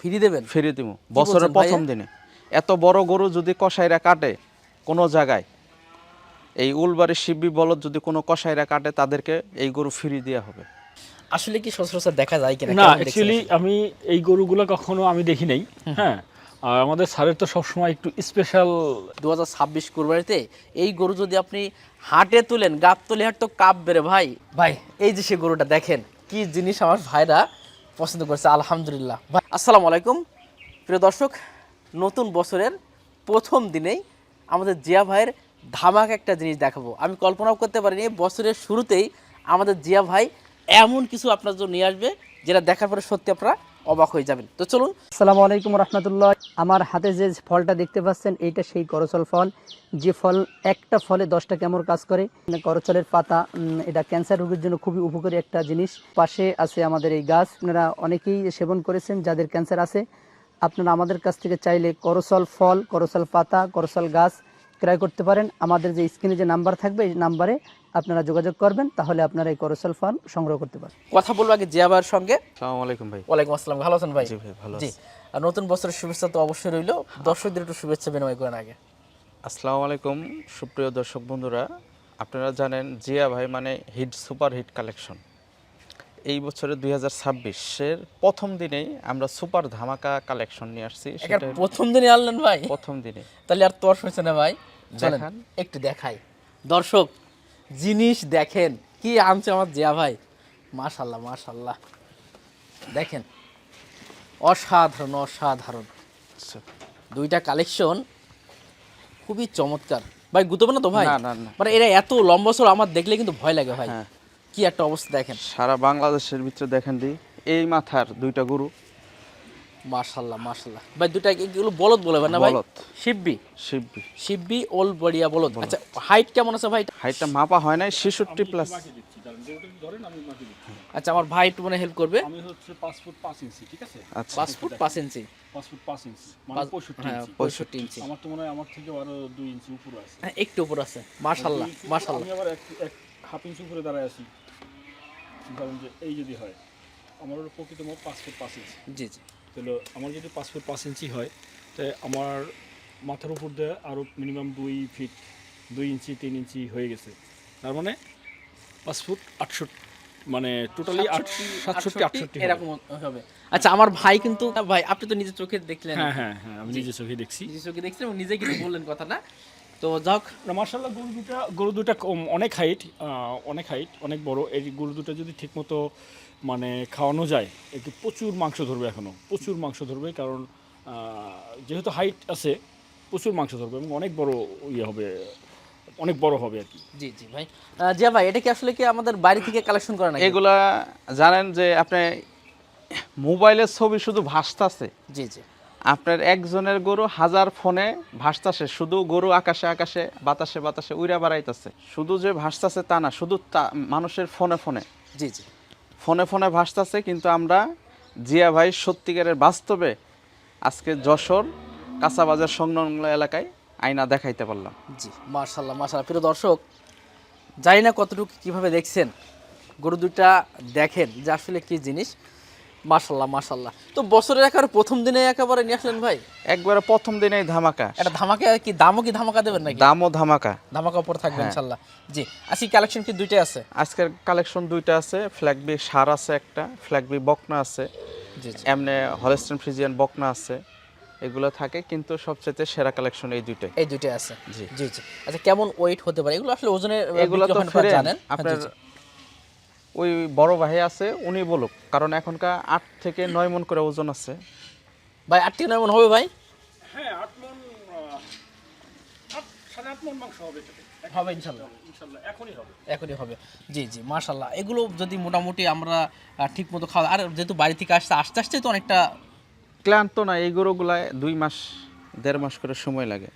Free দেবেন? ফিরিয়ে দিব। বছরের প্রথম দিনে। এত বড় গরু যদি কসাইরা কাটে কোনো জায়গায় এই উলবাড়ির শিববি বলদ যদি কোনো কসাইরা কাটে তাদেরকে এই গরু ফিরিয়ে দেওয়া হবে। আসলে কি সচরাচর দেখা যায় কিনা? না অ্যাকচুয়ালি আমি এই গরুগুলো কখনো আমি দেখি নাই হ্যাঁ। আর আমাদের স্যারের তো সবসময় একটু স্পেশাল দু হাজার ছাব্বিশ কুরবানিতে এই গরু যদি আপনি হাটে তুলেন গাপ তুলে হাট তো কাপ বেড়ে ভাই। ভাই এই যে সে গরুটা দেখেন কি জিনিস আমার ভাইরা পছন্দ করছে, আলহামদুলিল্লাহ। আসসালামু আলাইকুম। প্রিয় দর্শক, নতুন বছরের প্রথম দিনেই আমাদের জিয়া ভাইয়ের ধামাক একটা জিনিস দেখাবো। আমি কল্পনাও করতে পারিনি, বছরের শুরুতেই আমাদের জিয়া ভাই এমন কিছু আপনার জন্য নিয়ে আসবে, যেটা দেখার পরে সত্যি আপনারা অবাক হয়ে যাবেন। তো চলুন। আসসালামু আলাইকুম রহমতুল্লাহ। আমার হাতে যে ফলটা দেখতে পাচ্ছেন, এইটা সেই করচল ফল। যে ফল, একটা ফলে দশটা কেমন কাজ করে। করচলের পাতা এটা ক্যান্সার রোগের জন্য খুবই উপকারী একটা জিনিস। পাশে আছে আমাদের এই গাছ। আপনারা অনেকেই সেবন করেছেন, যাদের ক্যান্সার আছে। আপনারা আমাদের কাছ থেকে চাইলে করচল ফল, করচল পাতা, করচল গাছ ক্রয় করতে পারেন। আমাদের যে স্ক্রিনে যে নাম্বার থাকবে এই নাম্বারে আপনারা যোগাযোগ করবেন তাহলে আপনারা এই করচল ফল সংগ্রহ করতে পারেন কথা বলব আগে জিয়া ভাইয়ের সঙ্গে। সালাম আলাইকুম ভাই। ওয়ালাইকুম আসসালাম। ভালো আছেন ভাই? জি ভাই ভালো জি। আর নতুন বছরের শুভেচ্ছা তো অবশ্যই রইল। দর্শকদের একটু শুভেচ্ছা বিনিময় করেন আগে। আসসালামু আলাইকুম সুপ্রিয় দর্শক বন্ধুরা। আপনারা জানেন জিয়া ভাই মানে হিট সুপার হিট কালেকশন এই বছরে দুই হাজার ছাব্বিশের প্রথম দিনেই আমরা সুপার ধামাকা কালেকশন নিয়ে আসছি। প্রথম দিনে আনলেন ভাই। প্রথম দিনে। তাহলে আর তোর হয়েছে না ভাই? চলেন একটু দেখাই। দর্শক জিনিস দেখেন কি আনছে আমার জিয়া ভাই? মাশাল্লাহ মাশাল্লাহ। দেখেন অসাধারণ অসাধারণ। আচ্ছা। দুইটা কালেকশন খুবই চমৎকার। ভাই গুতবে না তো ভাই। মানে এরা এত লম্বা সর আমার দেখলে কিন্তু ভয় লাগে ভাই। হ্যাঁ। কি একটা অবস্থা দেখেন। সারা বাংলাদেশের ভিতরে দেখেন দি এই মাথার দুইটা গরু। মাশাল্লাহ মাশাল্লাহ ভাই দুটা এগুলো বলদ বলে না ভাই। শিববি? শিববি। শিববি ওল বড়িয়া বলদ। আচ্ছা হাইট কেমন আছে ভাই? হাইটটা মাপা হয় নাই ছেষট্টি প্লাস আচ্ছা আমার ভাই একটু মানে হেল্প করবে। আমি হচ্ছে পাঁচ ফুট পাঁচ ইঞ্চি ঠিক আছে? আচ্ছা। পাঁচ ফুট পাঁচ ইঞ্চি। পাঁচ ফুট পাঁচ ইঞ্চি মানে পাঁচ- পঁয়ষট্টি হ্যাঁ ইঞ্চি। আমার তো মনে হয় আমার থেকে আরও দুই ইঞ্চি উপরে আছে। হ্যাঁ, একটু উপর আছে। মাশাল্লাহ মাশাল্লাহ আমি আবার এক হাফ ইঞ্চি উপরে দাঁড়ায় আছি। ধরেন যে এই যদি হয় আমার প্রকৃত মোট পাঁচ ফুট পাঁচ ইঞ্চি। জি জি। তাহলে আমার যদি পাঁচ ফুট পাঁচ ইঞ্চি হয় তাই আমার মাথার উপর দিয়ে আরও মিনিমাম দুই ফিট দুই ইঞ্চি তিন ইঞ্চি হয়ে গেছে। তার মানে পাঁচ ফুট আটষট্টি মানে টোটালি সাতষট্টি আটষট্টি এরকম হবে। আচ্ছা আমার ভাই কিন্তু ভাই আপনি তো নিজের চোখে দেখলেন। হ্যাঁ হ্যাঁ হ্যাঁ আমি নিজের চোখে দেখছি। নিজের চোখে দেখছিলেন এবং নিজে কিন্তু বললেন কথাটা। তো যাক। না মার্শাল্লাহ গরু দুটা গরু দুটা কম অনেক হাইট অনেক হাইট অনেক বড়। এই গরু দুটা যদি ঠিকমতো মানে খাওয়ানো যায় একটু প্রচুর মাংস ধরবে এখনও প্রচুর মাংস ধরবে কারণ যেহেতু হাইট আছে প্রচুর মাংস ধরবে এবং অনেক বড় ইয়ে হবে অনেক বড় হবে আর কি। জি জি ভাই। জিয়া ভাই এটা কি আসলে কি আমাদের বাড়ি থেকে কালেকশন করা না এগুলা জানেন যে আপনি মোবাইলের ছবি শুধু ভাসতাছে। জি জি। আপনার একজনের গরু হাজার ফোনে ভাসতাছে শুধু গরু আকাশে আকাশে বাতাসে বাতাসে উইরা বেড়াইতেছে। শুধু যে ভাসতাছে তা না শুধু তা- মানুষের ফোনে ফোনে। জি জি। ফোনে ফোনে ভাসতাছে কিন্তু আমরা জিয়া ভাই সত্যিকারের বাস্তবে আজকে যশোর কাঁচাবাজার সংলগ্ন এলাকায় আয়না দেখাইতে পারলাম। জি মার্শাল্লাহ মার্শাল্লাহ প্রিয় দর্শক জানি না কতটুকু কীভাবে দেখছেন গরু দুটা দেখেন যে আসলে কী জিনিস। মার্শাল্লাহ মার্শাল্লাহ তো বছরের একেবারে প্রথম দিনে একেবারে নিয়ে আসলেন ভাই? একবারে প্রথম দিনেই ধামাকা। এটা ধামাকে কি? দামও কি ধামাকা দেবেন নাকি? দামও ধামাকা। ধামাকা উপর থাকবে হ্যাঁ। ইনশাল্লাহ। জি আজকে কালেকশন কি দুইটাই আছে? আজকের কালেকশন দুইটা আছে ফ্ল্যাগবি সার আছে একটা ফ্ল্যাগবি বকনা আছে এমনি হলস্টেন ফ্রিজিয়ান বকনা আছে এগুলো থাকে কিন্তু সবচেয়ে সেরা কালেকশন এই দুইটাই। এই দুইটাই আছে। জি। জি জি। আচ্ছা কেমন ওয়েট হতে পারে? এগুলো আসলে ওজনের এগুলো তো জানেন? হ্যাঁ, আপনার। ওই বড় ভাই আছে উনি বলুক। কারণ এখনকার আট থেকে নয় মন করে ওজন আছে। ভাই আট থেকে নয় মন হবে ভাই? হ্যাঁ আট মন মন হবে হবে ইনশাল্লাহ। এখনই হবে। জি জি মার্শাল্লাহ এগুলো যদি মোটামুটি আমরা ঠিক মতো খাওয়া আর যেহেতু বাড়ি থেকে আসতে আস্তে আস্তে তো অনেকটা ক্লান্ত না এই গরুগুলায় দুই মাস দেড় মাস করে সময় লাগে।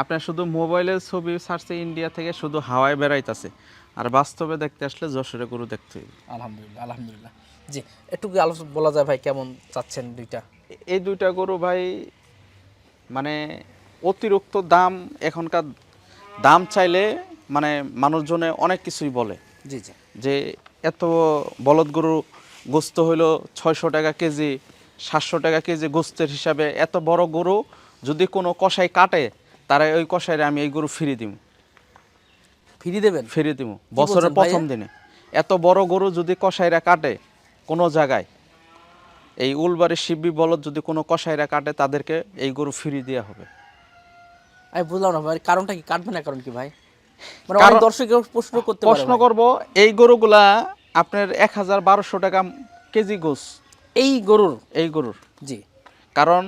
আপনার শুধু মোবাইলের ছবি ছাড়ছে ইন্ডিয়া থেকে শুধু হাওয়ায় বেড়াইতেছে। আর বাস্তবে দেখতে আসলে যশোরে গরু দেখতে হইবে। আলহামদুলিল্লাহ আলহামদুলিল্লাহ। জি একটু কি আলোচনা বলা যায় ভাই কেমন চাচ্ছেন দুইটা? এই দুইটা গরু ভাই মানে অতিরিক্ত দাম এখনকার দাম চাইলে মানে মানুষজনে অনেক কিছুই বলে। জি জি। যে এত বলদ গরু গোস্ত হইল ছয়শো টাকা কেজি সাতশো টাকা কেজি গোস্তের হিসাবে এত বড় গরু যদি কোনো কষাই কাটে তারা ওই কষাইরে আমি এই গরু ফিরে দিব ফিরি দেবেন? ফিরে দিব। বছরের প্রথম দিনে। এত বড় গরু যদি কষাইরা কাটে কোনো জায়গায় এই উলবাড়ির শিববি বলদ যদি কোনো কষাইরা কাটে তাদেরকে এই গরু ফিরিয়ে দেওয়া হবে। আমি বুঝলাম না ভাই কারণটা কি? কাটবে না কারণ কি ভাই? মানে অনেক দর্শক প্রশ্ন করতে প্রশ্ন করব এই গরুগুলা আপনার এক হাজার বারোশো টাকা কেজি গোস। এই গরুর? এই গরুর। জি। কারণ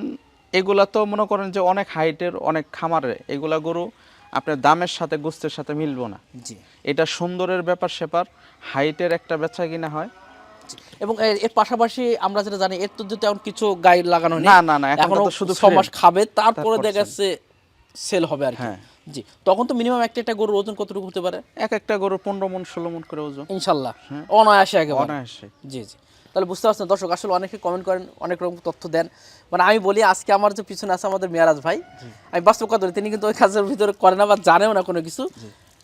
এগুলা তো মনে করেন যে অনেক হাইটের অনেক খামারে এগুলা গরু আপনার দামের সাথে গোস্তের সাথে মিলবো না। জি। এটা সুন্দরের ব্যাপার সেপার হাইটের একটা বেচা কিনা হয়। এবং এর- পাশাপাশি আমরা যেটা জানি এর তো যদি তেমন কিছু গায়ে লাগানো নেই। না, না, না, এখন তো শুধু ছ মাস খাবে তারপরে দেখা যাচ্ছে সেল হবে আর কি। হ্যাঁ। জি। তখন তো মিনিমাম একটা একটা গরুর ওজন কতটুকু হতে পারে? এক একটা গরু পনেরো মন ষোলো মন করে ওজন। ইনশাল্লাহ। অনায়াসে একেবারে। অনায়াসে। জি জি। তাহলে বুঝতে পারছেন দর্শক আসলে অনেকে কমেন্ট করেন অনেক রকম তথ্য দেন। মানে আমি বলি আজকে আমার যে পিছনে আছে আমাদের মেয়ারাজ ভাই আমি বাস্তব কথা বলি তিনি কিন্তু ওই কাজের ভিতরে করে না বা জানেও না কোনো কিছু।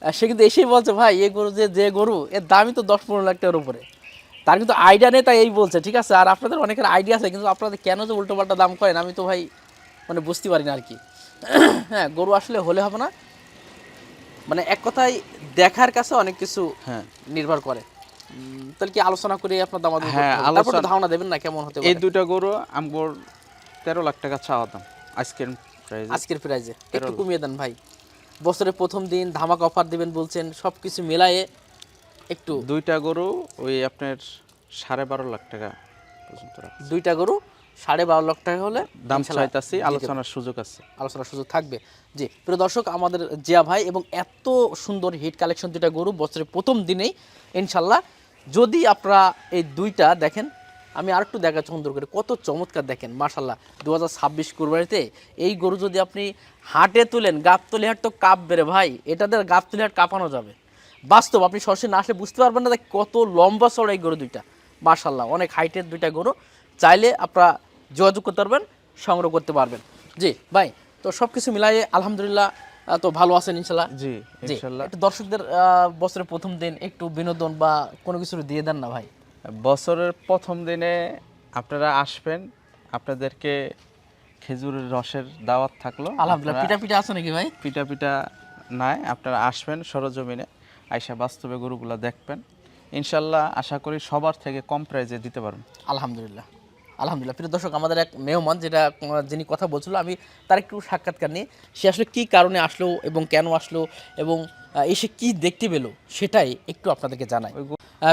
সে কিন্তু এসেই বলছে ভাই এই গরু যে যে গরু এর দামই তো দশ পনেরো লাখ টাকার উপরে। তার কিন্তু আইডিয়া নেই তাই এই বলছে ঠিক আছে? আর আপনাদের অনেকের আইডিয়া আছে কিন্তু আপনাদের কেন যে উল্টো পাল্টা দাম করেন আমি তো ভাই মানে বুঝতে পারি না আর কি। হ্যাঁ গরু আসলে হলে হবে না। মানে এক কথায় দেখার কাছে অনেক কিছু হ্যাঁ। নির্ভর করে। তাহলে কি আলোচনা করে আপনার দাম হ্যাঁ, আলোচনা- ধারণা দেবেন না কেমন হতে এই গরু আমগর তেরো লাখ টাকা চাওয়া দাম আজকের প্রাইজ আজকের প্রাইজে একটু কমিয়ে দেন ভাই। বছরের প্রথম দিন ধামাক অফার দিবেন বলছেন সবকিছু মেলায়ে একটু দুইটা গরু ওই আপনার সাড়ে বারো লাখ টাকা পর্যন্ত দুইটা গরু সাড়ে বারো লাখ টাকা হলে দাম চাইতাছি আলোচনার সুযোগ আছে। আলোচনার সুযোগ থাকবে। জি প্রিয় দর্শক আমাদের জিয়া ভাই এবং এত সুন্দর হিট কালেকশন দুইটা গরু বছরের প্রথম দিনেই ইনশাল্লাহ যদি আপনারা এই দুইটা দেখেন আমি আর একটু দেখা সুন্দর করে কত চমৎকার দেখেন মাশাল্লাহ দু হাজার ছাব্বিশ কুরবানিতে। এই গরু যদি আপনি হাটে তুলেন গাবতলি হাট তো কাপ বেড়ে ভাই এটাদের গাবতলি হাট কাঁপানো যাবে। বাস্তব আপনি সরাসরি না আসলে বুঝতে পারবেন না কত লম্বা চড়া এই গরু দুইটা। মাশাল্লাহ অনেক হাইটের দুইটা গরু। চাইলে আপনারা যোগাযোগ করতে পারবেন সংগ্রহ করতে পারবেন। জি ভাই তো সব কিছু মিলাই আলহামদুলিল্লাহ তো ভালো আছেন ইনশাল্লাহ? জি ইনশাল্লাহ। একটু দর্শকদের বছরের প্রথম দিন একটু বিনোদন বা কোনো কিছু দিয়ে দেন না ভাই। বছরের প্রথম দিনে আপনারা আসবেন আপনাদেরকে খেজুরের রসের দাওয়াত থাকল। আলহামদুলিল্লাহ পিঠা পিঠা আছে নাকি ভাই? পিঠা পিঠা নাই আপনারা আসবেন সরজমিনে আইসা বাস্তবে গরুগুলা দেখবেন। ইনশাল্লাহ আশা করি সবার থেকে কম প্রাইজে দিতে পারবেন আলহামদুলিল্লাহ। আলহামদুলিল্লাহ। প্রিয় দর্শক আমাদের এক মেহমান যেটা যিনি কথা বলছিল আমি তার একটু সাক্ষাৎকার নিয়ে সে আসলে কী কারণে আসলো এবং কেন আসলো এবং এসে কি দেখতে পেল সেটাই একটু আপনাদেরকে জানাই।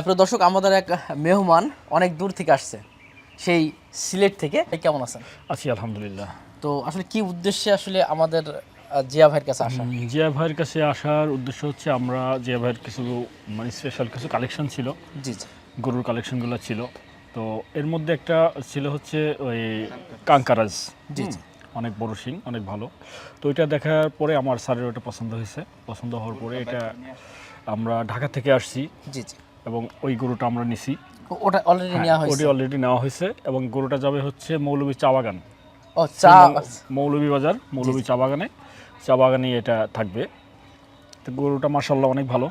প্রিয় দর্শক আমাদের এক মেহমান অনেক দূর থেকে আসছে। সেই সিলেট থেকে। কেমন আছেন? আছি আলহামদুলিল্লাহ। তো আসলে কি উদ্দেশ্যে আসলে আমাদের জিয়া ভাইয়ের কাছে আসা? জিয়া ভাইয়ের কাছে আসার উদ্দেশ্য হচ্ছে আমরা জিয়া ভাইয়ের কিছু মানে স্পেশাল কিছু কালেকশন ছিল। জি জি। গরুর কালেকশনগুলো ছিল। তো এর মধ্যে একটা ছিল হচ্ছে ওই কাঙ্কারাজ। জি, অনেক বড় শিং অনেক ভালো। তো এটা দেখার পরে আমার স্যারের ওটা পছন্দ হয়েছে। পছন্দ হওয়ার পরে এটা আমরা ঢাকা থেকে আসছি। জি জি। এবং ওই গরুটা আমরা নিছি। ওটা অলরেডি নেওয়া ওটি হয়েছে অলরেডি নেওয়া হয়েছে এবং গরুটা যাবে হচ্ছে মৌলভী চা বাগান। ও চা মৌলভী বাজার মৌলভী চা বাগানে। চা বাগানে এটা থাকবে। তো গরুটা মার্শাল্লাহ অনেক ভালো।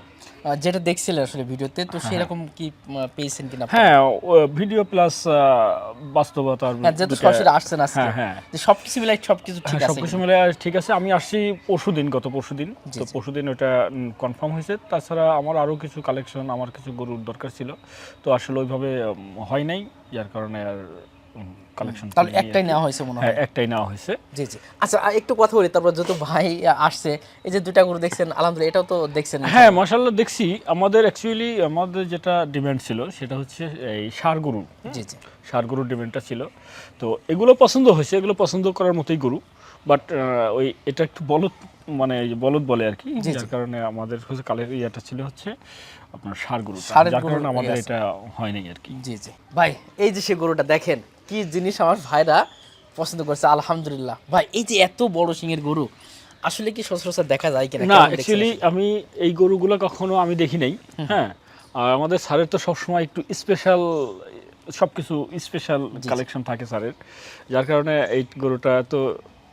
যেটা দেখছিলেন আসলে ভিডিওতে তো সেরকম কি পেয়েছেন কিনা? হ্যাঁ ভিডিও প্লাস বাস্তবতার হ্যাঁ যেহেতু সরাসরি আসছেন আজকে। হ্যাঁ হ্যাঁ। যে সবকিছু মিলাই সবকিছু ঠিক হ্যাঁ আছে সবকিছু মিলে ঠিক আছে। আমি আসছি পরশুদিন গত পরশুদিন। তো পরশুদিন ওটা কনফার্ম হয়েছে। তাছাড়া আমার আরও কিছু কালেকশন আমার কিছু গরুর দরকার ছিল। তো আসলে ওইভাবে হয় নাই। যার কারণে আর কালেকশন তাহলে একটাই নেওয়া হয়েছে মনে হয়। হ্যাঁ একটাই নেওয়া হয়েছে। জি জি। আচ্ছা একটু কথা বলি তারপর যেহেতু ভাই আসছে এই যে দুটা গরু দেখছেন আলহামদুলিল্লাহ এটাও তো দেখছেন। হ্যাঁ মাশাল্লাহ দেখছি। আমাদের অ্যাকচুয়ালি আমাদের যেটা ডিমান্ড ছিল সেটা হচ্ছে এই সার গরু। জি জি। সার গরুর ডিমান্ডটা ছিল। তো এগুলো পছন্দ হয়েছে এগুলো পছন্দ করার মতোই গরু। বাট ওই এটা একটু বলদ মানে বলদ বলে আর কি। যার কারণে আমাদের হচ্ছে কালের ইয়েটা ছিল হচ্ছে আপনার সার গরু যার কারণে আমাদের এটা হয় নাই আর কি। জি জি। ভাই এই যে সে গরুটা দেখেন কি জিনিস আমার ভাইরা পছন্দ করছে আলহামদুলিল্লাহ। ভাই এই যে এত বড় সিংয়ের গরু আসলে কি সচরাচর দেখা যায় কিনা? না অ্যাকচুয়ালি আমি এই গরুগুলো কখনো আমি দেখি নাই হ্যাঁ। আর আমাদের স্যারের তো সবসময় একটু স্পেশাল সব কিছু স্পেশাল কালেকশন থাকে স্যারের। যার কারণে এই গরুটা তো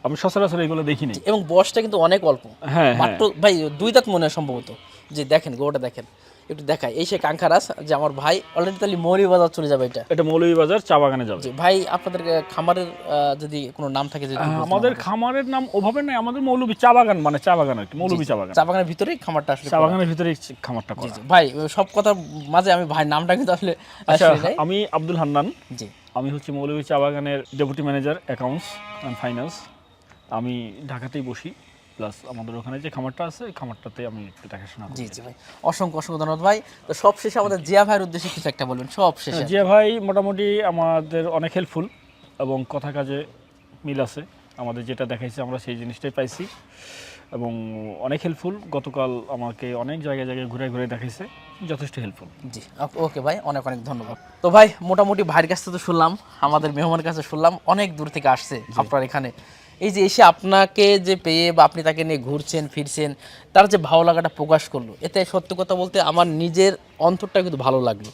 আমি সচরাচর এগুলো দেখি নাই। এবং বয়সটা কিন্তু অনেক অল্প। হ্যাঁ হ্যাঁ। মাত্র ভাই দুই দাঁত মনে হয় সম্ভবত। যে দেখেন গরুটা দেখেন। একটু দেখাই। এই সে কাঙ্কারাস যে আমার ভাই অলরেডি তাহলে মৌলিবাজার চলে যাবে এটা। এটা মৌলভীবাজার চা বাগানে যাবে। ভাই আপনাদের খামারের যদি কোনো নাম থাকে যদি আমাদের খামারের নাম ওভাবে নাই আমাদের মৌলভী চা বাগান মানে চা বাগান আর কি মৌলভী চা বাগান। চা বাগানের ভিতরেই খামারটা আসলে চা বাগানের ভিতরে খামারটা করা। ভাই সব কথার মাঝে আমি ভাই নামটা কিন্তু আসলে আচ্ছা। আমি আব্দুল হান্নান। জি। আমি হচ্ছে মৌলভী চা বাগানের deputy manager accounts and finance আমি ঢাকাতেই বসি। প্লাস আমাদের ওখানে যে খামারটা আছে ওই খামারটাতে আমি একটু দেখাশোনা জি জি ভাই। অসংখ্য অসংখ্য ধন্যবাদ ভাই। তো সব শেষে আমাদের জিয়া ভাইয়ের উদ্দেশ্যে কিছু একটা বলবেন সব শেষে জিয়া ভাই মোটামুটি আমাদের অনেক হেল্পফুল এবং কথা কাজে মিল আছে। আমাদের যেটা দেখাইছে আমরা সেই জিনিসটাই পাইছি। এবং অনেক হেল্পফুল গতকাল আমাকে অনেক জায়গায় জায়গায় ঘুরে ঘুরে দেখাইছে যথেষ্ট হেল্পফুল জি ওকে ভাই অনেক অনেক ধন্যবাদ। তো ভাই মোটামুটি ভাইয়ের কাছ থেকে তো শুনলাম আমাদের মেহমানের কাছে শুনলাম অনেক দূর থেকে আসছে আপনার এখানে। এই যে এসে আপনাকে যে পেয়ে বা আপনি তাকে নিয়ে ঘুরছেন ফিরছেন তার যে ভালো লাগাটা প্রকাশ করল এতে সত্য কথা বলতে আমার নিজের অন্তরটা কিন্তু ভালো লাগল।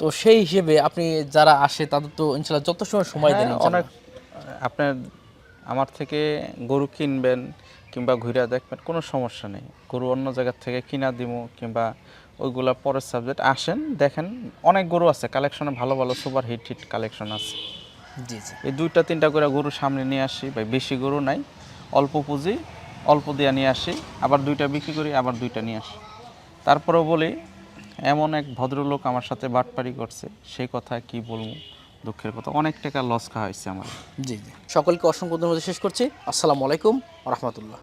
তো সেই হিসেবে আপনি যারা আসে তাদের তো ইনশাল্লাহ যত সময় সময় দেন হ্যাঁ, অনেক আপনার আমার থেকে গরু কিনবেন কিংবা ঘুরে দেখবেন কোনো সমস্যা নেই। গরু অন্য জায়গার থেকে কিনা দিব কিংবা ওইগুলা পরের সাবজেক্ট আসেন দেখেন অনেক গরু আছে কালেকশনে ভালো ভালো সুপার হিট হিট কালেকশন আছে। জি জি। এই দুইটা তিনটা করে গরু সামনে নিয়ে আসি। ভাই বেশি গরু নাই। অল্প পুঁজি অল্প দিয়ে নিয়ে আসি। আবার দুইটা বিক্রি করি আবার দুইটা নিয়ে আসি। তারপরেও বলি এমন এক ভদ্রলোক আমার সাথে বাটপারি করছে। সেই কথা কি বলব? দুঃখের কথা। অনেক টাকা লস খাওয়া হয়েছে আমার। জি জি। সকলকে অসংখ্য ধন্যবাদ। শেষ করছি। আসসালামু আলাইকুম রহমতুল্লাহ।